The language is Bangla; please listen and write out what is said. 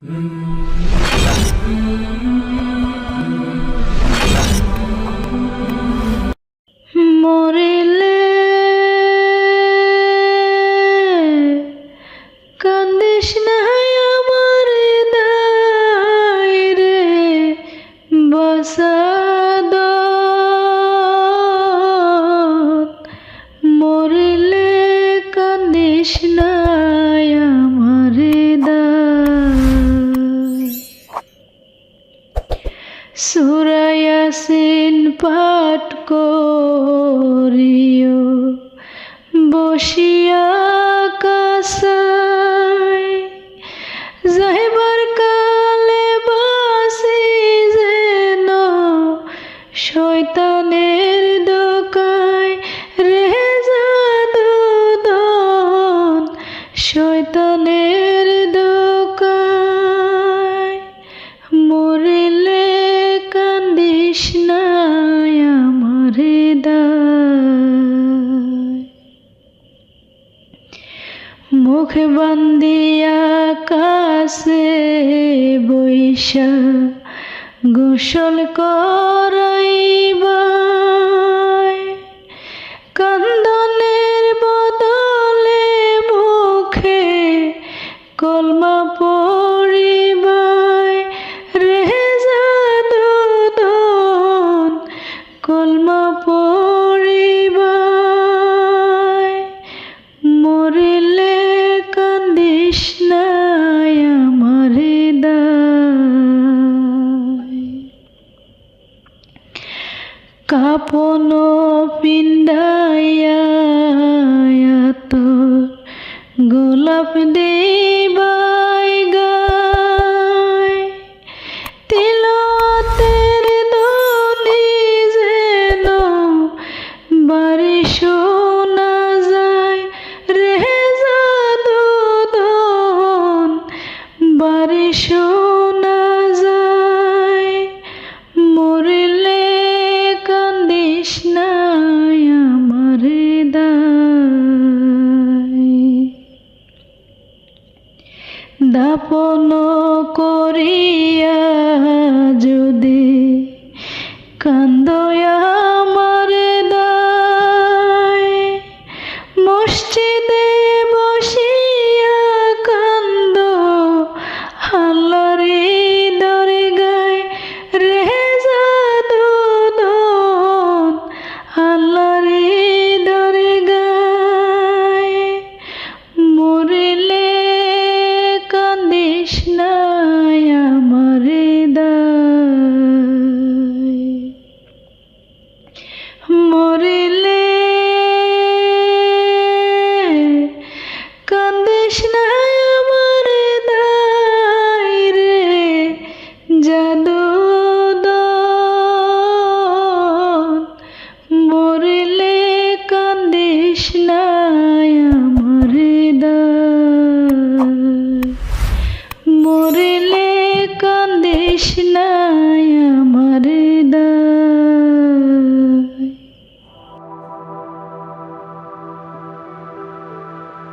嗯。সেন পাঠ করিও বসিয়া তৃষ্ণায় মরে মুখ বন্দিয়া কাছে বৈশা গোসল করাইবা কান্দ কাপন পিন্ডায়া তোর গোলাপ দেয় স্থাপন করিয়া